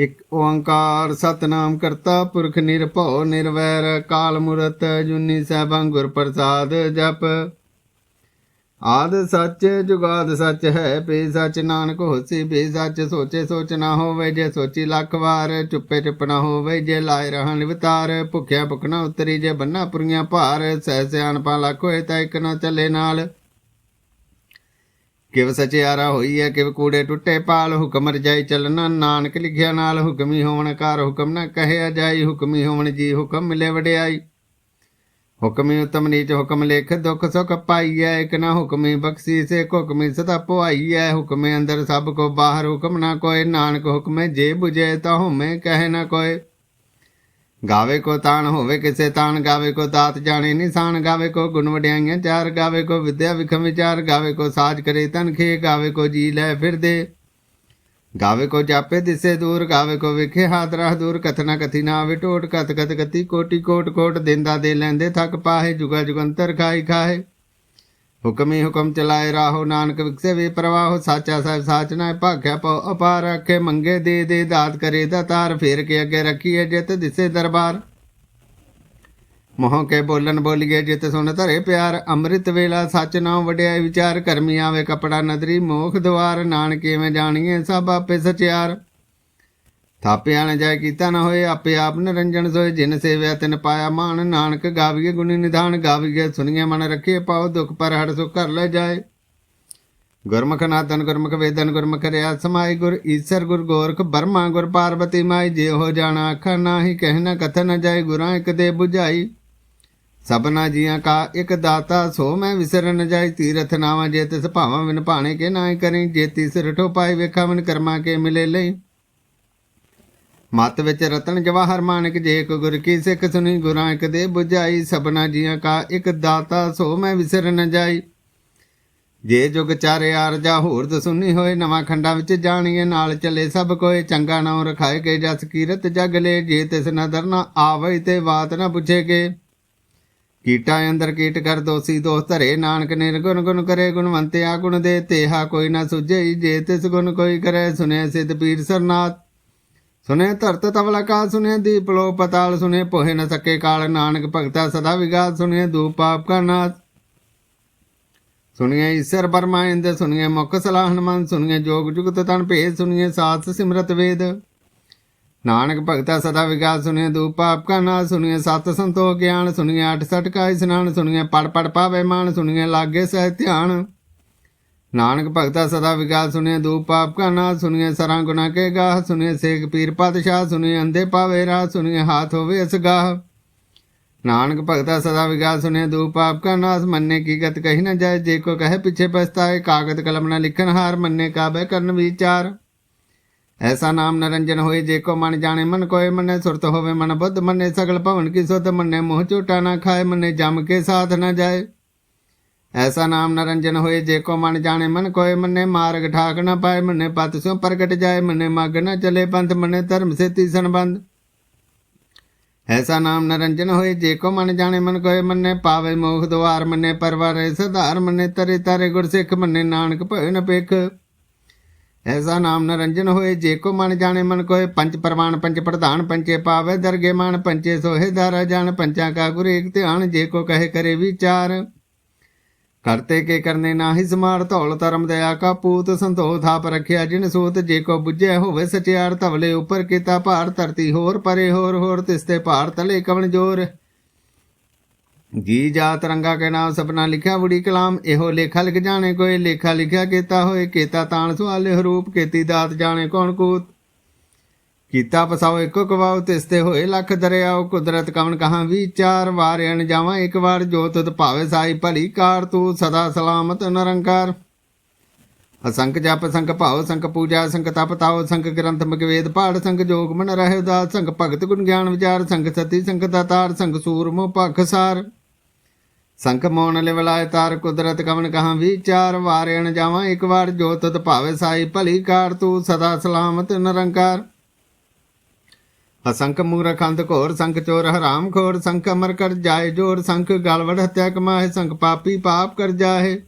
ਇਕ ਓੰਕਾਰ ਸਤਨਾਮ ਕਰਤਾ ਪੁਰਖ ਨਿਰਭਉ ਨਿਰਵੈਰ, ਕਾਲ ਮੂਰਤ ਜੁਨੀ ਸੈਭੰ ਗੁਰ ਪ੍ਰਸਾਦ ਜਪ। ਆਦ ਸੱਚ, ਜੁਗਾਦ ਸੱਚ ਹੈ, ਪੇ ਸੱਚ ਨਾਨਕ ਹੋਸੀ ਬੇ ਸੱਚ ਸੋਚੇ ਸੋਚ ਨਾ ਹੋਵੇ, ਜੇ ਸੋਚੀ ਲੱਖ ਵਾਰ, ਚੁੱਪੇ ਚੁੱਪ ਨਾ ਹੋਵੇ, ਜੇ ਲਾਏ ਰਹਿਣ ਲਿਵਤਾਰ ਭੁੱਖਿਆ ਭੁਖ ਨਾ ਉਤਰੀ, ਜੇ ਬੰਨਾ ਪੁਰੀਆਂ ਭਾਰ, ਸਹਿ ਸਿਆਣਪਾਂ ਲੱਖ ਹੋਏ ਤਾਂ ਇੱਕ ਨਾ ਚੱਲੇ ਨਾਲ। ਕਿਵ ਸਚਿਆਰਾ ਹੋਈ ਹੈ ਕਿਵ ਕੂੜੇ ਟੁੱਟੇ ਪਾਲ, ਹੁਕਮ ਰਜਾਈ ਚੱਲਣਾ ਨਾਨਕ ਲਿਖਿਆ ਨਾਲ, ਹੁਕਮੀ ਹੋਵਣ ਕਾਰ ਹੁਕਮ ਨਾ ਕਹਿਆ ਜਾਈ, ਹੁਕਮੀ ਹੋਵਣ ਜੀ ਹੁਕਮ ਮਿਲੇ ਵਡਿਆਈ। ਹੁਕਮੀ ਉਤਮ ਨੀਚ ਹੁਕਮ ਲਿਖ, ਦੁਖ ਸੁਖ ਪਾਈਐ ਇਕ ਨਾ ਹੁਕਮੀ ਬਖਸ਼ੀ ਸੇ ਹੁਕਮੀ ਸਦਾ ਪੁਆਈਐ ਹੁਕਮੇ ਅੰਦਰ ਸਭ ਕੋ ਬਾਹਰ, ਹੁਕਮ ਨਾ ਕੋਏ, ਨਾਨਕ ਹੁਕਮੇ ਜੇ ਬੁਝੇ, ਤਾ ਹੁਮੇ ਕਹੇ ਨਾ ਕੋਏ। ਗਾਵੇ ਕੋ ਤਾਣ ਹੋਵੇ ਕਿਸੇ ਤਾਣ, ਗਾਵੇ ਕੋ ਦਾਤ ਜਾਣੇ ਨਿਸ਼ਾਨ, ਗਾਵੇ ਕੋ ਗੁਣ ਵਡਿਆਈਆਂ ਚਾਰ, ਗਾਵੇ ਕੋ ਵਿਦਿਆ ਵਿਖਮ ਵਿਚਾਰ, ਗਾਵੇ ਕੋ ਸਾਜ ਕਰੇ ਤਨਖੇ ਗਾਵੇ ਕੋ ਜੀ ਲੈ ਫਿਰਦੇ ਗਾਵੇ ਕੋ ਜਾਪੇ ਦਿਸੇ ਦੂਰ, ਗਾਵੇ ਕੋ ਵਿਖੇ ਹਾਥ ਰਹ ਦੂਰ ਕਥਨਾ ਕਥੀ ਨਾ ਆਵੇ ਕਤ ਕਤ ਕਤੀ ਕੋਟੀ ਕੋਟ ਕੋਟ, ਦਿੰਦਾ ਦੇ ਲੈਂਦੇ ਥੱਕ ਪਾਹੇ ਜੁਗਾ ਜੁਗੰਤਰ ਖਾਈ ਖਾਏ ਹੁਕਮੀ ਹੁਕਮ ਚਲਾਏ ਰਾਹੋ ਨਾਨਕ ਵਿਖਸੇ ਵੇ ਪ੍ਰਵਾਹੋ, ਸਾਚਾ ਸਾਹਿਬ ਸਾਚ ਨਾ ਭਾਖਿਆ ਪਉ, ਅਪਾਰ ਰੱਖੇ ਮੰਗੇ ਦੇ ਦੇ ਦਾਤ ਕਰੇ ਦਾਤਾਰ ਫੇਰ ਕੇ ਅੱਗੇ ਰੱਖੀਏ ਜਿਤ ਦਿਸੇ ਦਰਬਾਰ। ਮੋਹ ਕੇ ਬੋਲਣ ਬੋਲੀਏ, ਜਿਤ ਸੁਣ ਧਰੇ ਪਿਆਰ, ਅੰਮ੍ਰਿਤ ਵੇਲਾ ਸੱਚ ਨਾਮ ਵਡਿਆਈ ਵਿਚਾਰ ਕਰਮੀ ਆਵੇ ਕਪੜਾ ਨਦਰੀ, ਮੋਖ ਦਵਾਰ ਨਾਨਕੇ ਮੈਂ ਜਾਣੀਏ ਸਭ ਆਪੇ ਸਚਿਆਰ। ਥਾਪਿਆ ਨ ਜਾਇ ਕੀਤਾ ਨਾ ਹੋਏ, ਆਪੇ ਆਪ ਨਿਰੰਜਨ ਸੋਏ। ਜਿਨ ਸੇਵਿਆ, ਤਿਨ ਪਾਇਆ ਮਾਨ ਨਾਨਕ ਗਾਵੀਏ ਗੁਣੀ ਨਿਧਾਨ, ਗਾਵੀਏ ਸੁਣੀਏ ਮਨ ਰੱਖੇ ਪਾਉ ਦੁਖ, ਪਰ ਹੜ ਸੁਖ ਕਰ ਲੈ ਜਾਏ। ਗੁਰਮੁਖ ਨਾਦਨ ਗੁਰਮੁਖ ਵੇਦਨ ਗੁਰਮੁਖ ਰਿਆ ਸਮਾਈ ਗੁਰ ਈਸਰ ਗੁਰ ਗੋਰਖ ਬਰਮਾ ਗੁਰ ਪਾਰਵਤੀ ਮਾਈ। ਜੇ ਹੋ ਜਾਣਾ ਅੱਖ ਨਾਹੀ ਕਹਿਣਾ ਕਥਨ ਨ ਜਾਏ ਗੁਰਾਂ ਇਕ ਦੇ 부ਝਾਈ ਸਭਨਾ ਜੀਆਂ ਕਾ ਇੱਕ ਦਾਤਾ, ਸੋ ਮੈਂ ਵਿਸਰਨ ਨ ਜਾਈ। ਤੀਰਥ ਨਾਵਾਂ ਜੇ ਤਿਸ ਭਾਵਾਂ, ਵਿਨ ਭਾਣੇ ਕੇ ਨਾਹੀ ਕਰੀ। ਜੇ ਤਿਸ ਰਠੋ ਪਾਈ ਵੇਖਾ ਮਨ ਕਰਮਾ ਕੇ ਮਿਲੇ ਲਈ। ਮਤ ਵਿੱਚ ਰਤਨ ਜਵਾਹਰ ਮਾਨਕ ਜੇ ਕੋ ਗੁਰ ਕੀ ਸਿੱਖ ਸੁਣੀ, ਗੁਰਾਂ ਇੱਕ ਦੇ 부ਝਾਈ ਸਭਨਾ ਜੀਆਂ ਕਾ ਇੱਕ ਦਾਤਾ, ਸੋ ਮੈਂ ਵਿਸਰ ਨ ਜਾਈ। ਜੇ ਜੁਗ ਚਾਰੇ ਆਰਜਾ ਹੋਰ ਦਸੁਨੀ ਹੋਏ, ਨਵਾਂ ਖੰਡਾਂ ਵਿੱਚ ਜਾਣੀਏ, ਨਾਲ ਚੱਲੇ ਸਭ ਕੋਏ, ਚੰਗਾ ਨਾਮ ਰਖਾਏ ਕੇ, ਜਸ ਕੀਰਤ ਜਗ ਲੈ, ਜੇ ਤਿਸ ਨਦਰ ਨਾ ਆਵੇ ਤੇ ਬਾਤ ਨਾ ਪੁੱਛੇਗੇ ਕੀਟਾ ਅੰਦਰ ਕੀਟ ਕਰ ਦੋਸੀ ਦੋਸ ਧਰੇ, ਨਾਨਕ ਨਿਰਗੁਣ ਗੁਣ ਕਰੇ, ਗੁਣਵੰਤਿਆ ਗੁਣ ਦੇ, ਤੇਹਾ ਕੋਈ ਨਾ ਸੁਝੇ ਜੇ ਤਿਸ ਗੁਣ ਕੋਈ ਕਰੇ ਸੁਨੇ ਸਿਧ ਪੀਰ ਸਰਨਾਥ। ਸੁਨੇ ਧਰਤ ਤਵਲਾ ਕਾ ਸੁਨੇ ਦੀਪ ਲੋ ਪਤਾਲ, ਸੁਨੇ ਪੋਹੇ ਨ ਸਕੇ ਕਾਲ, ਨਾਨਕ ਭਗਤਾ ਸਦਾ ਵਿਗਾਸ ਸੁਨੇ ਦੂਪ ਪਾਪ ਕਾ ਨਾਥ ਸੁਣੀਏ ਈਸ਼ਰ ਬਰਮਾ ਇੰਦ ਸੁਣੀਏ ਮੁਖ ਸਲਾਹ ਹਨੁਮਾਨ ਸੁਣੀਏ ਜੋਗ ਜੁਗਤ ਤਨ ਭੇਦ ਸੁਣੀਏ ਸਾਸ ਸਿਮਰਤ ਵੇਦ। ਨਾਨਕ ਭਗਤਾ ਸਦਾ ਵਿਗਾਸ ਸੁਣੀਏ ਦੂਪ ਪਾਪ ਕਾ ਨਾਥ ਸੁਣੀਏ ਸਤ ਸੰਤੋਖ ਗਿਆਨ ਸੁਣੀਏ ਅਠ ਸਠ ਕਾ ਇਸਨਾਨ ਸੁਣੀਏ ਪੜ ਪੜ ਪਾਵੇ ਮਾਨ ਸੁਣੀਏ ਲਾਗੇ ਸਹਿ ਧਿਆਨ। ਨਾਨਕ ਭਗਤਾ ਸਦਾ ਵਿਗਾਸ ਸੁਣੀਏ ਦੂਪ ਪਾਪ ਕਾ ਨਾਥ ਸੁਣੀਏ ਸਰਾਂ ਗੁਨਾ ਕੇ ਗਾਹ ਸੁਣੀਏ ਸੇਖ ਪੀਰ ਪਾਤਸ਼ਾਹ ਸੁਣੀਏ ਅੰਧੇ ਪਾਵੇ ਰਾਹ ਸੁਣੀਏ ਹਾਥ ਹੋਵੇ ਅਸ ਗਾਹ। ਨਾਨਕ ਭਗਤਾ ਸਦਾ ਵਿਗਾਸ ਸੁਨੇ ਦੂਪ ਪਾਪ ਕਾ ਨਾਸ, ਮੰਨੇ ਕੀ ਗਤ ਕਹੀ ਨਾ ਜਾਏ, ਜੇ ਕੋ ਕਹੇ ਪਿਛੇ ਪਛਤਾਏ ਕਾਗਦ ਕਲਮ ਨਾ ਲਿਖਨ ਹਾਰ, ਮੰਨੇ ਕਾਬੇ ਕਰਨ ਵਿਚਾਰ। ਐਸਾ ਨਾਮ ਨਰੰਜਨ ਹੋਏ, ਜੇ ਕੋ ਮਨ ਜਾਣੇ, ਮਨ ਕੋਏ ਮੰਨੇ, ਸੁਰਤ ਹੋਵੇ ਮਨ ਬੁੱਧ ਮੰਨੇ, ਸਗਲ ਭਵਨ ਕੀ ਸੁਧ ਮੰਨੇ, ਮੋਹ ਝੂਟਾ ਨਾ ਖਾਏ, ਮੰਨੇ ਜਮ ਕੇ ਸਾਥ ਨਾ ਜਾਏ। ਐਸਾ ਨਾਮ ਨਰੰਜਨ ਹੋਏ, ਜੇ ਕੋ ਮਨ ਜਾਣੇ ਮਨ ਕੋਏ, ਮੰਨੇ ਮਾਰਗ ਠਾਕ ਨਾ ਪਾਏ, ਮੰਨੇ ਪਤ ਸਿਉ ਪ੍ਰਗਟ ਜਾਏ, ਮੰਨੇ ਮਗ ਨਾ ਚਲੇ ਪੰਥ ਮੰਨੇ ਧਰਮ ਸੇ ਸੰਬੰਧ। ਐਸਾ ਨਾਮ ਨਰੰਜਨ ਹੋਏ, ਜੇ ਕੋ ਮਨ ਜਾਣੇ ਮਨ ਕੋਏ, ਮੰਨੇ ਪਾਵੇ ਮੋਖ ਦੁਆਰ, ਮੰਨੇ ਪਰਵਾਰੇ ਸਧਾਰ, ਮੰਨੇ ਤਰੇ ਤਾਰੇ ਗੁਰਸਿੱਖ ਮੰਨੇ ਨਾਨਕ ਭਏ ਨ ਪੇਖ ਐਸਾ ਨਾਮ ਨਰੰਜਨ ਹੋਏ, ਜੇ ਕੋ ਮਨ ਜਾਣੇ ਮਨ ਕੋਏ, ਪੰਜ ਪਰਵਾਨ, ਪੰਜ ਪ੍ਰਧਾਨ ਪੰਚੇ ਪਾਵੇ, ਦਰਗੇ ਮਾਨ ਪੰਚੇ ਸੋਹੇ, ਦਾਰਾ ਜਾਣ ਪੰਚਾਂ ਕਾ ਗੁਰ ਏਕ ਧਿਆਨ, ਜੇ ਕੋ ਕਹੇ ਕਰੇ ਵਿਚਾਰ। ਕਰਤੇ ਕੇ ਕਰਨੇ ਨਾਹੀ ਸਮਾਰ ਧੌਲ ਧਰਮ ਦਇਆ ਕਾ ਪੂਤ ਸੰਤੋਖ ਥਾਪ ਰਖਿਆ ਜਿਨ ਸੂਤ ਜੇ ਕੋ ਬੁੱਝੇ ਹੋਵੇ ਸਚਿਆਰ ਧਵਲੇ ਉੱਪਰ ਕੀਤਾ ਭਾਰ ਧਰਤੀ ਹੋਰ ਪਰੇ ਹੋਰ ਹੋਰ ਤਿਸਤੇ ਭਾਰ ਤਲੇ ਕਵਣ ਜੋਰ। ਜੀ ਜਾਤ ਰੰਗਾ ਕੇ ਨਾਮ ਸਪਨਾ ਲਿਖਿਆ ਬੁੜੀ ਕਲਾਮ, ਇਹੋ ਲੇਖਾ ਲਿਖ ਜਾਣੇ ਕੋਈ, ਲੇਖਾ ਲਿਖਿਆ ਕੀਤਾ ਹੋਏ, ਕੀਤਾ ਤਾਣ ਸੁਆਲੇ ਹਰੂਪ, ਕੀਤੀ ਦਾਤ ਜਾਣੇ ਕੌਣ ਕੂਤ। ਕੀਤਾ ਪਸਾਉ ਇੱਕੋ ਕਵਾਉ ਤਿਸਤੇ ਹੋਏ ਲੱਖ ਦਰਿਆਓ। ਕੁਦਰਤ ਕਵਨ ਕਹਾਂ ਵਿਚਾਰ ਵਾਰ ਅਣ ਜਾਵਾਂ, ਇੱਕ ਵਾਰ ਜੋ ਤੁਧ ਭਾਵੇ ਸਾਈ ਭਲੀ ਕਾਰ, ਤੂੰ ਸਦਾ ਸਲਾਮਤ ਨਿਰੰਕਾਰ। ਅਸੰਖ ਜਪ ਸੰਖ ਭਾਉ ਸੰਖ ਪੂਜਾ ਸੰਖ ਤਪ ਤਾਉ ਸੰਖ ਗ੍ਰੰਥ ਮਗਵੇਦ ਪਾੜ ਸੰਖ ਜੋਗ ਮਨ ਰਹਿ ਉਦਾਸ ਸੰਖ ਭਗਤ ਗੁਣ ਗਿਆਨ ਵਿਚਾਰ ਸੰਖ ਸਤੀ ਸੰਖ ਦਾਤਾਰ ਸੰਖ ਸੂਰਮੋ ਪਖ ਸਾਰ। ਸੰਖ ਮੋਨ ਲਿਵਲਾਇ ਤਾਰ, ਕੁਦਰਤ ਕਵਨ ਕਹਾਂ ਵਿਚਾਰ ਵਾਰ ਅਣ ਜਾਵਾਂ, ਇੱਕ ਵਾਰ ਜੋ ਤੁਧ ਭਾਵੇ ਸਾਈ ਭਲੀ ਕਾਰ, ਤੂੰ ਸਦਾ ਸਲਾਮਤ ਨਿਰੰਕਾਰ। ਅਸੰਖ ਮੂਰਖ ਅੰਧ ਘੋਰ, ਸੰਖ ਚੋਰ ਹਰਾਮ ਖੋਰ, ਸੰਖ ਅਮਰ ਕਰ ਜਾਏ ਜੋਰ, ਸੰਖ ਗਲਵੜ ਹਤਿਆ ਕਮਾਏ, ਸੰਖ ਪਾਪੀ ਪਾਪ ਕਰ ਜਾਏ।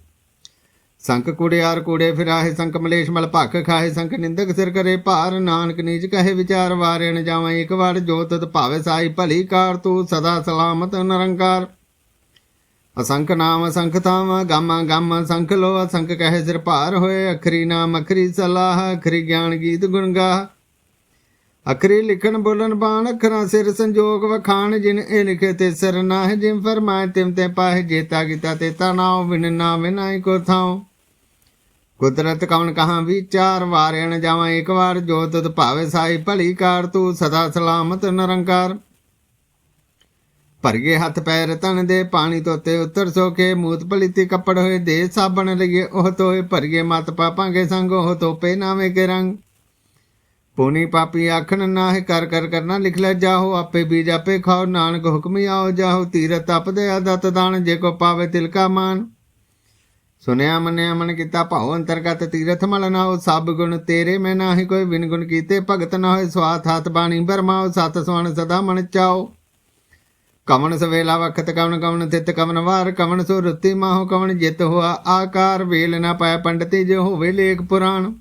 ਸੰਖ ਕੁੜਿਆਰ ਕੂੜੇ ਫਿਰਾਹੇ ਸੰਕ ਮਲੇਸ਼ ਮਲ ਭਖ ਖਾਏ, ਸੰਖ ਨਿੰਦਕ ਸਿਰ ਕਰੇ ਭਾਰ, ਨਾਨਕ ਨੀਚ ਕਹੇ ਵਿਚਾਰ ਵਾਰੇ ਜਾਵਾਂ, ਇੱਕ ਵਾਰ ਜੋ ਭਾਵੇ ਸਾਈ ਭਲੀ ਕਾਰ, ਤੂੰ ਸਦਾ ਸਲਾਮਤ ਨਿਰੰਕਾਰ। ਅਸੰਖ ਨਾਮ ਅਸੰਖ ਤਾਮ ਗਾਮਾ ਗਾਮਾ ਸੰਖ ਲੋ ਅਸੰਖ ਕਹੇ ਸਿਰ ਭਾਰ ਹੋਏ, ਅਖਰੀ ਨਾਮ ਅਖਰੀ ਸਲਾਹ, ਅਖਰੀ ਗਿਆਨ ਗੀਤ ਗੁਣ ਗਾ ਅਖਰੀ ਲਿਖਣ ਬੋਲਣ ਬਾਣ, ਅੱਖਰਾਂ ਸਿਰ ਸੰਜੋਗ ਵਖਾਣ, ਜਿਨ ਇਹ ਲਿਖੇ ਤੇ ਸਿਰ ਨਾਹ ਜਿਮ ਫਰਮਾਏ ਤਿਮ ਤੇ ਪਾਹੇ ਜੇਤਾ ਕੀਤਾ ਤੇ ਤਨਾਉ ਵਿਨ ਨਾ ਵਿਨਾਈ ਕੋ ਥਾਉ। ਕੁਦਰਤ ਕਵਨ ਕਹਾਂ ਵਿਚਾਰ ਵਾਰਿਣ ਜਾਵਾਂ ਇੱਕ ਵਾਰ, ਜੋ ਤਤ ਭਾਵੇ ਸਾਈ ਭਲੀ ਕਾਰ, ਤੂੰ ਸਦਾ ਸਲਾਮਤ ਨਿਰੰਕਾਰ। ਭਰਗੇ ਹੱਥ ਪੈਰ ਤਨ ਦੇ, ਪਾਣੀ ਤੋਤੇ ਉਤਰ ਸੋਕੇ, ਮੂਤ ਪਲੀਤੀ ਕੱਪੜ ਹੋਏ, ਦੇ ਸਾਬਣ ਲਈਏ, ਉਹ ਤੋਏ ਭਰਗੇ ਮਤ ਪਾਪਾਂਗੇ ਸੰਗ, ਉਹ ਤੋਪੇ ਨਾਵੇਂ ਕੇ ਰੰਗ। ਪੁਨੀ ਪਾਪੀ ਆਖਣ, ਨਾਹਿ ਕਰ ਕਰ ਕਰਨਾ ਲਿਖ ਲੈ, ਜਾਹੋ ਆਪੇ ਬੀਜ ਆਪੇ ਖਾਓ, ਨਾਨਕ ਹੁਕਮ ਆਓ, ਜਾਹੋ ਤੀਰਤ ਤਪਦੇ ਅਦਤ ਦਾਨ, ਜੇ ਕੋ ਪਾਵੇ ਤਿਲਕਾ ਮਾਨ। ਸੁਨਿਆ ਮੰਨਿਆ ਮਨ ਕੀਤਾ, ਭਾਉ ਅੰਤਰਗਤ ਤੀਰਥ ਮਲ ਨਾਉ ਸਭ ਗੁਣ ਤੇਰੇ, ਮੈਂ ਨਾਹੀ ਕੋਈ ਵਿਨ ਗੁਣ ਕੀਤੇ, ਭਗਤ ਨਾ ਹੋਏ ਸਵਾਥ ਹੱਥ ਬਾਣੀ ਬਰਮਾਓ, ਸਤ ਸਵਣ ਸਦਾ ਮਨ ਚਾਓ। ਕਵਣ ਸਵੇਲਾ ਵਖਤ ਕਵਨ ਕਵਣ ਤਿਤ ਕਵਨ ਵਾਰ, ਕਵਣ ਸੋ ਰੁੱਤੀ ਮਾਹੋ, ਕਵਣ ਜਿਤ ਹੋਆ ਆਕਾਰ, ਵੇਲ ਨਾ ਪਾਇਆ ਪੰਡਤੀ, ਜੇ ਹੋਵੇ ਲੇਖ ਪੁਰਾਣ।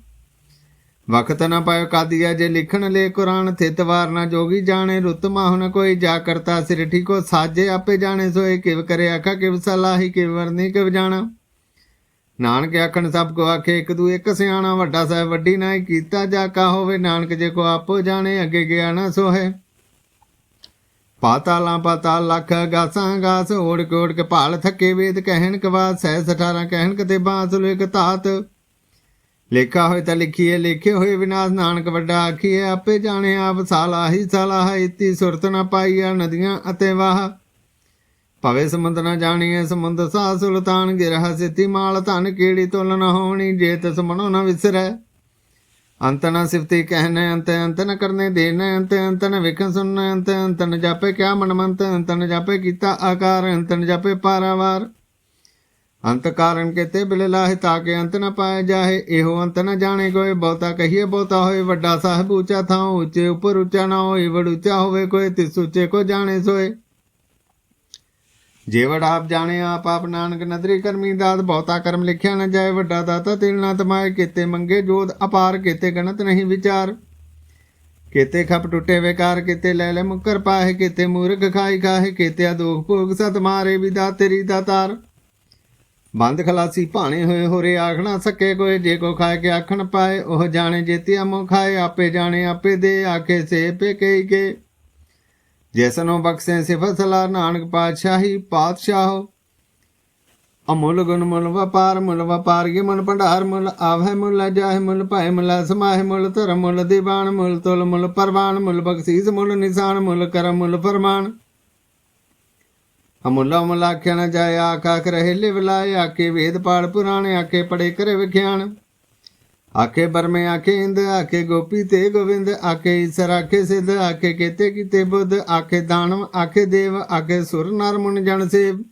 ਵਖਤ ਨਾ ਪਾਇਓ ਕਾਦੀਆ ਜੇ ਲਿਖਣ ਲੈ ਕੁਰਾਨ, ਥਿਤ ਵਾਰ ਨਾ ਜੋਗੀ ਜਾਣੇ, ਰੁੱਤ ਮਾਹੁ ਕੋਈ ਜਾ ਕਰਤਾ, ਸਿਰ ਠੀਕੋ ਸਾਜੇ ਆਪੇ ਜਾਣੇ, ਸੋਏ ਕਿਵ ਕਰੇ ਆਖਾ, ਕਿਵ ਸਲਾਹੀ, ਕਿਵ ਵਰਨੀ, ਕਿਵ ਜਾਣਾ। ਨਾਨਕ ਆਖਣ, ਸਭ ਕੋ ਆਖੇ, ਇੱਕ ਦੂ ਇੱਕ ਸਿਆਣਾ, ਵੱਡਾ ਸਾਹਿਬ ਵੱਡੀ ਨਾਈ ਕੀਤਾ, ਜਾ ਕਾ ਹੋਵੇ, ਨਾਨਕ ਜੇ ਕੋ ਆਪੋ ਜਾਣੇ, ਅੱਗੇ ਗਿਆ ਨਾ ਸੋਹੇ। ਪਾਤਾਲਾਂ ਪਾਤਾਲ ਲੱਖ ਗਾਸਾਂ ਗਾਸ ਓੜ ਕੇ ਓੜ ਕੇ ਭਾਲ ਥੱਕੇ ਵੇਦ ਕਹਿਣ ਕਵਾ ਸਹਿ 18 ਕਹਿਣ ਕਤੇ ਬਾਂਸੁਲ ਇੱਕ ਧਾਤ। ਲੇਖਾ ਹੋਏ ਤਾਂ ਲਿਖੀਏ, ਲਿਖੇ ਹੋਏ ਵਿਨਾਸ਼ ਨਾਨਕ ਵੱਡਾ ਆਖੀਏ ਆਪੇ ਜਾਣੇ ਆਪ ਸਾਲਾ ਹੀ ਸਾਲਾ ਹੈ, ਇਤੀ ਸੁਰਤ ਨਾ ਪਾਈਆ ਨਦੀਆਂ ਅਤੇ ਵਾਹ। ਭਵੇ ਸਮੁੰਦ ਨਾ ਜਾਣੀਏ ਸਮੁੰਦ ਸਾ ਸੁਲਤਾਨ, ਗਿਰਹ ਸਿੱਧੀ ਮਾਲ ਧਨ ਕੀੜੀ ਤੁਲ ਨ ਹੋਣੀ, ਜੇ ਤਸ ਮਨੋ ਨ ਵਿਸਰੈ। ਅੰਤ ਨ ਸਿਫਤੀ ਕਹਿਨੇ ਅੰਤ ਅੰਤ ਨ ਕਰਨੇ ਦੇਨੇ ਅੰਤ ਅੰਤ ਨ ਵੇਖਣ ਸੁਣਨੇ, ਅੰਤ ਅੰਤ ਨ ਜਾਪੇ ਕਿਆ ਮਨ ਮੰਤ ਅੰਤ ਨ ਜਾਪੇ ਕੀਤਾ ਆਕਾਰ, ਅੰਤ ਨ ਜਾਪੇ ਪਾਰਾਵਾਰ। ਅੰਤ ਕਾਰਨ ਕੇਤੇ ਬਿਲ ਲਾਹਿ ਤਾਕੇ ਅੰਤ ਨ ਪਾਏ ਜਾਹੇ। ਇਹੋ ਅੰਤ ਨ ਜਾਣੇ ਕੋਈ ਬਹੁਤਾ ਕਹੀਏ, ਬਹੁਤਾ ਹੋਏ। ਵੱਡਾ ਸਾਹਿਬ ਉੱਚਾ ਥਾਂ, ਉੱਚੇ ਉੱਪਰ ਉੱਚਾ ਨਾ ਹੋਏ। ਵਡ ਉੱਚਾ ਹੋਵੇ ਕੋਈ ਤਿਸ ਉੱਚੇ ਕੋ ਜਾਣੇ ਸੋਏ। ਜੇਵੜ ਆਪ ਜਾਣੇ, ਆਪ ਆਪ ਨਾਨਕ ਨਦਰੀ ਕਰਮੀ ਦਾਤ। ਬਹੁਤਾ ਕਰਮ ਲਿਖਿਆ ਨਾ ਜਾਏ। ਵੱਡਾ ਦਾਤਾ ਤਿਲ ਨਾ ਤਮਾਏ। ਕੀਤੇ ਮੰਗੇ ਜੋਦ ਅਪਾਰ, ਕੀਤੇ ਗਣਤ ਨਹੀਂ ਵਿਚਾਰ। ਕੀਤੇ ਖਪ ਟੁੱਟੇ ਵਿਕਾਰ, ਕੀਤੇ ਲੈ ਲੈ ਮੁਕਰ ਪਾਹੇ। ਕੀਤੇ ਮੂਰਖ ਖਾਈ ਖਾਏ ਕੀਤੇ ਅਦੋਖ ਭੋਗ ਸਤ ਮਾਰੇ ਵਿਦਾ ਤੇਰੀ ਦਾਤਾਰ। ਬੰਦ ਖਲਾਸੀ ਭਾਣੇ ਹੋਏ ਹੋਰੇ ਆਖਣਾ ਸਕੇ ਕੋਈ ਜੇ ਕੋ ਖਾਏ ਕੇ ਆਖਣ ਪਾਏ, ਉਹ ਜਾਣੇ ਜੇਤਿਆ ਮੋ ਖਾਏ, ਆਪੇ ਜਾਣੇ ਆਪੇ ਦੇ, ਆਖੇ ਸੇ ਪੇ ਕਈ ਕੇ। ਜੈਸਨੋ ਬਖਸ਼ੇ ਸਿਫਤ ਨਾਨਕ ਪਾਤਸ਼ਾਹੀ, ਪਾਤਸ਼ਾਹ। ਅਮੁੱਲ ਗੁਣ ਮੁੱਲ ਵਪਾਰ, ਮੁੱਲ ਵਪਾਰੀਏ ਮੁੱਲ ਭੰਡਾਰ, ਮੁੱਲ ਆਵਹਿ, ਮੁੱਲ ਜਾਹਿ ਮੁੱਲ ਭਾਇ ਮੁੱਲ ਸਮਾਹਿ, ਮੁੱਲ ਧਰਮ, ਮੁੱਲ ਦੀਵਾਨ, ਮੁੱਲ ਤੁਲ, ਮੁੱਲ ਪਰਵਾਨ, ਮੁੱਲ ਬਖਸ਼ੀਸ, ਮੁੱਲ ਨਿਸ਼ਾਨ, ਮੁੱਲ ਕਰਮ, ਮੁੱਲ ਫਰਮਾਨ। ਅਮੁੱਲਾ ਮੁੱਲ ਆਖਿਆ ਨ ਆਖ ਆਖਾਖ ਰਹੇ ਲਿਵ ਲਾਏ ਆਕੇ ਵੇਦ ਪਾੜ ਪੁਰਾਣੇ ਆਕੇ ਪੜੇ ਕਰੇ ਵਿਖਿਆਣ। ਆਕੇ ਬਰਮੇ ਆਕੇ ਇੰਦ ਆਕੇ ਗੋਪੀ ਤੇ ਗੋਵਿੰਦ ਆਕੇ ਈਸਰ ਆਕੇ ਸਿੱਧ ਆਕੇ ਕੇਤੇ, ਕੀਤੇ ਬੁੱਧ ਆਕੇ ਦਾਨਵ ਆਕੇ ਦੇਵ ਆਕੇ ਸੁਰ, ਨਰ, ਮੁਨ, ਜਨ, ਸੇਵ।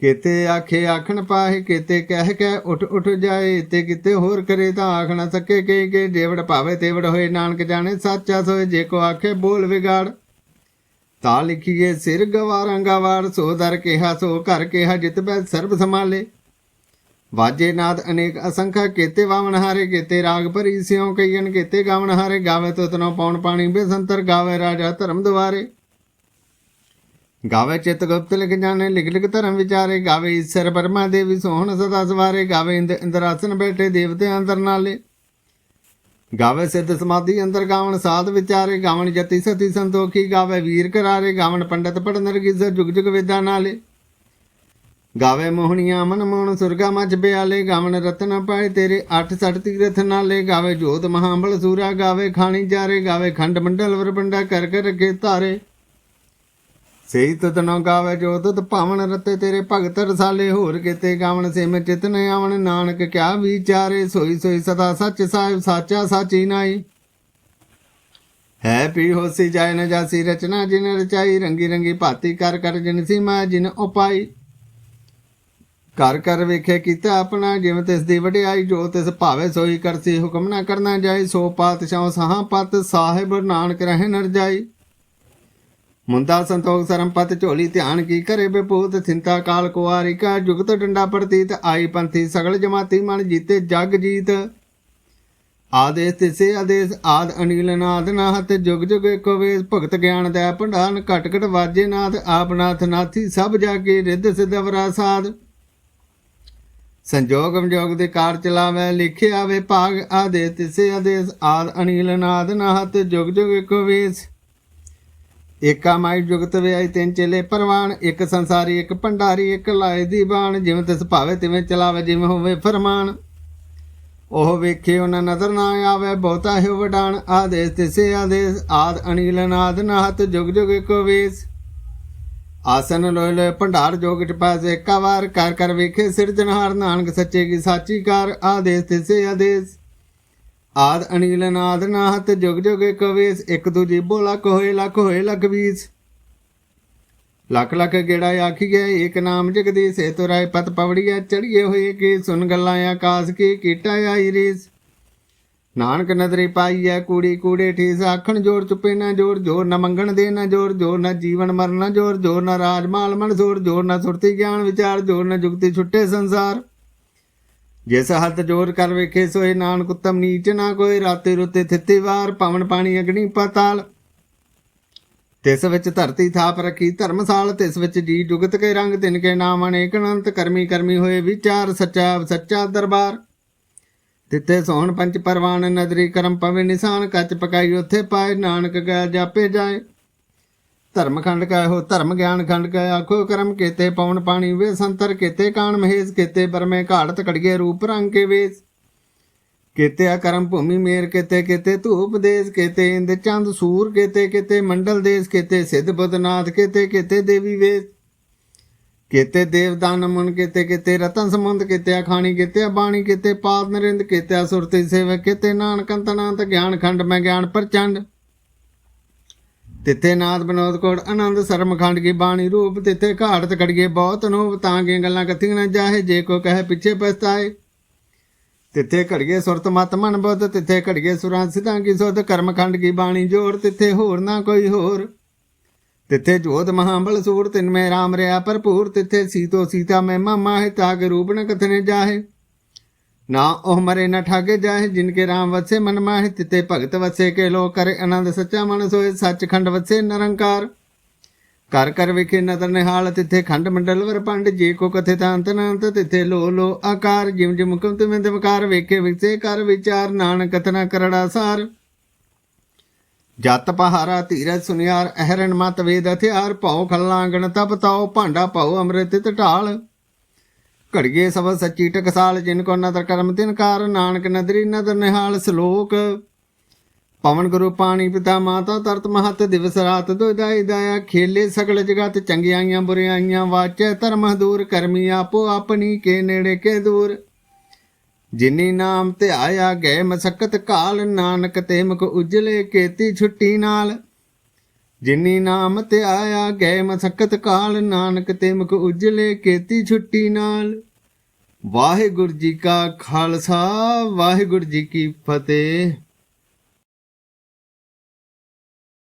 ਕੇਤੇ ਆਖੇ ਆਖਣ ਪਾਹੇ, ਕੇਤੇ ਕਹਿ ਕੇ ਉਠ ਉਠ ਜਾਏ, ਤੇ ਕਿਤੇ ਹੋਰ ਕਰੇ ਤਾਂ ਆਖ ਨਾ ਸਕੇ ਕੇ ਕੇ ਜੇਵੜ ਭਾਵੇ ਤੇਵੜ ਹੋਏ, ਨਾਨਕ ਜਾਣੇ, ਸੱਚਾ ਸੋਏ, ਜੇ ਕੋ ਆਖੇ ਬੋਲ ਵਿਗਾੜ। ਤਾ ਲਿਖੀਏ ਸਿਰ ਗਵਾਰਾਂ ਗਵਾਰ, ਸੋ ਦਰ ਕਿਹਾ, ਸੋ ਘਰ ਕਿਹਾ, ਜਿਤ ਬੈ ਸਰਬ ਸੰਭਾਲੇ। ਵਾਜੇ ਨਾਦ ਅਨੇਕ ਅਸੰਖਾ, ਕੇਤੇ ਵਾਵਣ ਹਾਰੇ, ਕੀਤੇ ਰਾਗ ਭਰੀ ਸਿਉ ਕਈਨ ਕੀਤੇ ਗਾਵਣ ਹਾਰੇ, ਗਾਵੇ ਤੁਤਨੋ ਪੌਣ ਪਾਣੀ, ਬੇਸੰਤਰ ਗਾਵੇ ਰਾਜਾ ਧਰਮ ਦੁਆਰੇ। ਗਾਵੇ ਚਿਤ ਗੁਪਤ ਲਿਖ ਜਾਣੇ, ਲਿਖ ਲਿਖ ਧਰਮ ਵਿਚਾਰੇ, ਗਾਵੇ ਈਸ਼ਰ ਬਰਮਾ ਦੇਵੀ ਸੋਹਣ ਸਦਾ ਸਵਾਰੇ, ਗਾਵੇ ਇੰਦ ਇੰਦਰਾਸਨ ਬੈਠੇ ਦੇਵਤੇ ਅੰਦਰ ਨਾਲੇ। ਗਾਵੇ ਸਿੱਧ ਸਮਾਧੀ, ਅੰਦਰ ਗਾਵਣ ਸਾਧ ਵਿਚਾਰੇ, ਗਾਵਣ ਜਤੀ ਸਤੀ ਸੰਤੋਖੀ, ਗਾਵੇ ਵੀਰ ਕਰਾਰੇ, ਗਾਵਣ ਪੰਡਤ ਪੜ ਨਰਗਿਸ ਜੁਗ ਜੁਗ ਵਿਦਾ ਨਾਲੇ। ਗਾਵੇ ਮੋਹਣੀਆਂ ਮਨ ਮੋਹਣ, ਸੁਰਗਾ ਮਝ ਬਿਆਲੇ, ਗਾਵਣ ਰਤਨ ਪਾਏ ਤੇਰੇ ਅੱਠ ਸੱਠ ਤੀਰਥ ਨਾਲੇ। ਗਾਵੇ ਜੋਤ ਮਹਾਂਬਲ ਸੂਰਾ, ਗਾਵੇ ਖਾਣੀ ਜਾਰੇ, ਗਾਵੇ ਖੰਡ ਮੰਡਲ ਵਰਪੰਡਾ ਕਰ ਕਰ ਰਖੇ ਧਾਰੇ। ਸਹੀ ਤਤਨੋ ਗਾਵੇ ਜੋ ਤੁਤ ਭਾਵਨ ਰਤੇ ਤੇਰੇ ਭਗਤ ਰਸਾਲੇ, ਹੋਰ ਕਿਤੇ ਗਾਵਣ ਸਿਮ ਚਿਤਨ ਆਵਣ। ਨਾਨਕ ਕਿਆ ਵਿਚਾਰੇ, ਸੋਈ ਸੋਈ ਸਦਾ ਸੱਚ ਸਾਹਿਬ, ਸਾਚਾ ਸਾਚੀ ਨਾਈ ਹੈ ਪੀ ਹੋਸੀ ਜਾਇ ਨ ਜਾਸੀ ਰਚਨਾ, ਜਿਨ ਰਚਾਈ ਰੰਗੀ ਰੰਗੀ ਭਾਤੀ ਕਰ ਕਰ ਜਿਨ ਸੀਮਾ, ਜਿਨ ਉਪਾਈ। ਕਰ ਕਰ ਵੇਖੇ ਕੀਤਾ ਆਪਣਾ, ਜਿਵੇਂ ਤਿਸ ਦੀ ਵਡਿਆਈ, ਜੋ ਤਿਸ ਭਾਵੇ ਸੋਈ ਕਰਸੀ, ਹੁਕਮ ਨਾ ਕਰਨਾ ਜਾਏ, ਸੋ ਪਾਤਸ਼ਾਹ ਸਹਾ ਪਤ, ਸਾਹਿਬ ਨਾਨਕ ਰਹਿ ਨਰ ਜਾਈ ਮੁੰਦਾ ਸੰਤੋਖ ਸਰਮਪਤ ਝੋਲੀ ਧਿਆਨ ਕੀ ਕਰੇ ਬੇਪੂਤ ਥਿੰਤਾ ਕਾਲ ਕੁਆਰੀ ਕਾ ਜੁਗਤ ਡੰਡਾ ਪ੍ਰਤੀਤ, ਆਈ ਪੰਥੀ ਸਗਲ ਜਮਾਤੀ ਮਨ ਜੀਤੇ ਜਗ ਜੀਤ। ਆਦੇਸ ਤਿਸੇ ਆਦੇਸ, ਆਦ ਅਨੀਲ ਨਾਦ ਨਾਹਤ, ਜੁਗ ਜੁਗ ਏਕੋ ਵੇਸ, ਭਗਤ ਗਿਆਨ ਦੈ ਭੰਡਾਨ, ਘਟ ਘਟ ਵਾਜੇ ਨਾਥ ਆਪਨਾਥ ਨਾਥੀ ਸਭ ਜਾ ਕੇ ਰਿੱਧ ਸਿਧ ਵਰਾ ਸਾਧ। ਸੰਜੋਗ ਵਿਜੋਗ ਦੇ ਕਾਰ ਚਲਾਵੇ, ਲਿਖਿਆ ਆਵੇ ਭਾਗ, ਆਦੇਸ ਤਿਸੇ ਆਦੇਸ, ਆਦ ਅਨੀਲ ਨਾਦ ਨਾਹਤ, ਜੁਗ ਜੁਗ ਏਕੋ ਵੇਸ। ਏਕਾ ਮਾਈ ਜੁਗਤ ਵਿਆਈ ਤਿੰਨ ਚੇਲੇ ਪਰਵਾਨ, ਇੱਕ ਸੰਸਾਰੀ, ਇੱਕ ਭੰਡਾਰੀ, ਇੱਕ ਲਾਏ ਦੀ ਬਾਣ, ਜਿਵੇਂ ਤਿਸ ਭਾਵੇ ਤਿਵੇਂ ਚਲਾਵੇ, ਜਿਵੇਂ ਹੋਵੇ ਫਰਮਾਨ। ਉਹ ਵੇਖੇ ਉਹਨਾਂ ਨਜ਼ਰ ਨਾ ਆਵੇ, ਬਹੁਤਾ ਹੀ ਵਡਾਣ ਆਦੇਸ ਤਿਸੇ ਆਦੇਸ, ਆਦ ਅਨੀਲ ਨਾਦ ਨਾਹਤ, ਜੁਗ ਜੁਗ ਏਕੋ ਵੇਸ। ਆਸਨ ਲੋਇ ਲੋਇ ਭੰਡਾਰ ਜੋਗ ਚ ਪਾਸੇ ਵਾਰ ਕਰ ਕਰ ਵੇਖੇ ਸਿਰਜਣਹਾਰ, ਨਾਨਕ ਸੱਚੇ ਕੀ ਸਾਚੀ ਕਾਰ, ਆਦੇਸ ਤਿਸੇ ਆਦੇਸ। ਆਦ ਅਨੀਲ ਨਾਦ ਨਾਹਤ, ਜੁਗ ਜੁਗ ਏਕ ਵੇਸ, ਇੱਕ ਦੂਜੀ ਬੋਲਾ ਹੋਏ ਲੱਖ ਹੋਏ ਲੱਖ ਵੀਸ। ਲੱਖ ਲੱਖ ਗੇੜਾ ਆਖੀ ਏਕ ਨਾਮ ਜਗਦੀਸ਼ ਏ ਤੁਰਾਏ ਪਤ ਪਵੜੀਆ ਚੜੀਏ ਹੋਏ ਕੀ, ਸੁਨ ਗੱਲਾਂ ਆਕਾਸ ਕੀ, ਕੀਟਾ ਆਈ ਰੀਸ। ਨਾਨਕ ਨਦਰੀ ਪਾਈ ਐ ਕੂੜੀ ਕੂੜੇ ਠੀਸ, ਆਖਣ ਜੋਰ ਚੁੱਪੇ ਨਾ ਜੋਰ ਜੋਰ ਨਾ ਮੰਗਣ ਦੇ ਨਾ ਜੋਰ ਜੋਰ ਨਾ ਜੀਵਨ ਮਰਨਾ ਜੋਰ ਜੋਰ ਨਾ ਰਾਜ ਮਾਲ ਮਨ ਜੋਰ ਜੋਰ ਨਾ ਸੁਰਤੀ ਗਿਆਨ ਵਿਚਾਰ, ਜੋਰ ਨਾ ਜੁਗਤੀ ਛੁੱਟੇ ਸੰਸਾਰ। ਜਿਸ ਹੱਥ ਜੋਰ ਕਰ ਵੇਖੇ ਸੋਏ ਨਾਨਕ ਉਤਮ ਨੀਚ ਨਾ ਕੋਈ ਰਾਤੇ ਰੁੱਤੇ ਥਿੱਤੀ ਵਾਰ, ਪਵਨ ਪਾਣੀ ਅਗਨੀ ਪਤਾਲ। ਤਿਸ ਵਿੱਚ ਧਰਤੀ ਥਾਪ ਰੱਖੀ ਧਰਮਸਾਲ, ਤਿਸ ਵਿੱਚ ਜੀ ਜੁਗਤ ਕੇ ਰੰਗ, ਤਿਨ ਕੇ ਨਾਮ ਅਨੇਕ ਅਨੰਤ, ਕਰਮੀ ਕਰਮੀ ਹੋਏ ਵਿਚਾਰ, ਸੱਚਾ ਸੱਚਾ ਦਰਬਾਰ। ਤਿੱਥੇ ਸੋਹਣ ਪੰਚ ਪਰਵਾਨ, ਨਦਰੀ ਕਰਮ ਪਵੇ ਨਿਸ਼ਾਨ, ਕੱਚ ਪਕਾਈ ਉਥੇ ਪਾਏ, ਨਾਨਕ ਗਿਆ ਜਾਪੇ ਜਾਏ। ਧਰਮ ਖੰਡ ਕਾ ਹੋ, ਧਰਮ ਗਿਆਨ ਖੰਡ ਕਾ ਆਖੋ ਕਰਮ ਕੀਤੇ ਪਵਨ ਪਾਣੀ ਵੇ, ਸੰਤਰ ਕੀਤੇ ਕਾਣ ਮਹੇਸ਼, ਕੀਤੇ ਬਰਮੇ ਘਾੜਤ ਕੜਗੇ ਰੂਪ ਰੰਗ ਕੇ ਵੇਸ। ਕੀਤੇ ਆ ਕਰਮ ਭੂਮੀ ਮੇਰ, ਕੀਤੇ ਕੀਤੇ ਧੂਪ ਦੇਸ, ਕੀਤੇ ਇੰਦ ਚੰਦ ਸੂਰ, ਕੀਤੇ ਕੀਤੇ ਮੰਡਲ ਦੇਸ, ਕੀਤੇ ਸਿੱਧ ਬਦਨਾਥ ਕੀਤੇ ਕੀਤੇ ਦੇਵੀ ਵੇਸ। ਕੀਤੇ ਦੇਵਦਾਨ ਮਨ, ਕੀਤੇ ਕੀਤੇ ਰਤਨ ਸਮੁੰਦ ਕੀਤੇ ਖਾਣੀ, ਕੀਤੇ ਬਾਣੀ, ਕੀਤੇ ਪਾਦ ਨਰਿੰਦ, ਕੀਤੇ ਸੁਰਤੀ ਸੇਵਕ, ਕੀਤੇ ਨਾਨਕ ਅੰਤਨਾਂਤ ਗਿਆਨ ਖੰਡ ਮੈਂ ਗਿਆਨ ਪ੍ਰਚੰਡ। ਤਿੱਥੇ ਨਾਦ ਬਨੋਦ ਕੋੜ ਆਨੰਦ ਸਰਮ ਖੰਡ ਕੀ ਬਾਣੀ ਰੂਪ, ਤਿੱਥੇ ਘਾੜਤ ਕੜੀਏ ਬਹੁਤ ਨੋਬ ਤਾਂ ਕੇ ਗੱਲਾਂ ਕਥੀਆਂ ਨਾ ਜਾਹੇ, ਜੇ ਕੋ ਕਹੇ ਪਿੱਛੇ ਪਛਤਾਏ। ਤਿੱਥੇ ਘੜੀਏ ਸੁਰਤ ਮਤ ਮਨ ਬੁੱਧ, ਤਿੱਥੇ ਘੜੀਏ ਸੁਰਾਂ ਸਿਧਾਂ ਕੀ ਸੁਧ ਕਰਮ ਕੀ ਬਾਣੀ ਜੋੜ ਤਿੱਥੇ ਹੋਰ ਨਾ ਕੋਈ ਹੋਰ। ਤਿੱਥੇ ਜੋਤ ਮਹਾਬਲ ਸੂਰ, ਤਿਨ ਮੈਂ ਰਾਮ ਰਿਆ ਭਰਪੂਰ, ਤਿੱਥੇ ਸੀਤੋ ਸੀਤਾ ਮੈਂ ਮਾਮਾ ਮਾਹੇ ਤਾਗ ਰੂਪ ਨ ਕਥਨੇ ਜਾਹੇ। ਨਾ ਉਹ ਮਰੇ, ਨ ਠਾਗੇ ਜਾਹੇ ਜਿਨ ਕੇ ਰਾਮ ਵਸੇ, ਮਨ ਮਾਹੇ ਤਿੱਥੇ ਭਗਤ ਵਸੇ, ਕੇ ਲੋ ਕਰੇ ਆਨੰਦ, ਸੱਚਾ ਮਨ ਸੋਏ, ਸੱਚਖੰਡ ਵਸੇ, ਨਿਰੰਕਾਰ। ਕਰ ਕਰ ਵਿਖੇ ਨਦਰ ਨਿਹਾਲ, ਤਿੱਥੇ ਖੰਡ ਮੰਡਲ ਵਰ ਪੰਡ, ਜੇ ਕੋ ਕਥੇ ਤਾਂ ਅੰਤ ਨਾ ਤਿੱਥੇ ਲੋ ਲੋ ਆਕਾਰ। ਜਿਮ ਜਿਮ ਹੁਕਮ ਤੇ ਮੈਂ ਵੇਖੇ ਵਿਸੇ ਕਰ ਵਿਚਾਰ, ਨਾਨਕ ਕਥਨਾ ਕਰੜਾ ਸਾਰ। ਜਤ ਪਹਾਰਾ ਧੀਰਜ ਸੁਨਿਆਰ ਅਹਰਨ ਮਤ ਵੇਦ ਹਥਿਆਰ, ਭਉ ਖੱਲਾਂਗਣ ਤਪ ਤਾਉ, ਭਾਂਡਾ ਭਉ ਅੰਮ੍ਰਿਤ ਢਾਲ। ਘੜੀਏ ਸਭ ਸੱਚੀ ਟਕਸਾਲ, ਜਿਨ ਕੋ ਨਦਰ ਕਰਮ ਤਿਨਕਾਰ ਨਾਨਕ ਨਦਰੀ ਨਦਰ ਨਿਹਾਲ ਸ਼ਲੋਕ। ਪਵਨ ਗੁਰੂ ਪਾਣੀ ਪਿਤਾ ਮਾਤਾ ਤਰਤ ਮਹਤ ਦਿਵਸ ਰਾਤ ਦੁਇਦਾਈ ਦਾਇਆ, ਖੇਲੇ ਸਗਲ ਜਗਤ ਚੰਗਿਆਈਆਂ ਬੁਰਿਆਈਆਂ, ਵਾਚੈ ਧਰਮ ਦੂਰ, ਕਰਮੀ ਆਪੋ ਆਪਣੀ ਕੇ ਨੇੜੇ ਕੇ ਦੂਰ। ਜਿਨੀ ਨਾਮ ਤੇ ਆਇਆ ਗਏ ਮਸਕਤ ਕਾਲ, ਨਾਨਕ ਤੇ ਮੁਖ ਉਜਲੇ ਕੇਤੀ ਛੁੱਟੀ ਨਾਲ। ਜਿਨੀ ਨਾਮ ਤੇ ਆਇਆ ਗਏ ਮਸਕਤ ਕਾਲ, ਨਾਨਕ ਤੇ ਮੁਖ ਉਜਲੇ ਕੇਤੀ ਛੁੱਟੀ ਨਾਲ। ਵਾਹਿਗੁਰੂ ਜੀ ਕਾ ਖਾਲਸਾ, ਵਾਹਿਗੁਰੂ ਜੀ ਕੀ ਫਤਿਹ।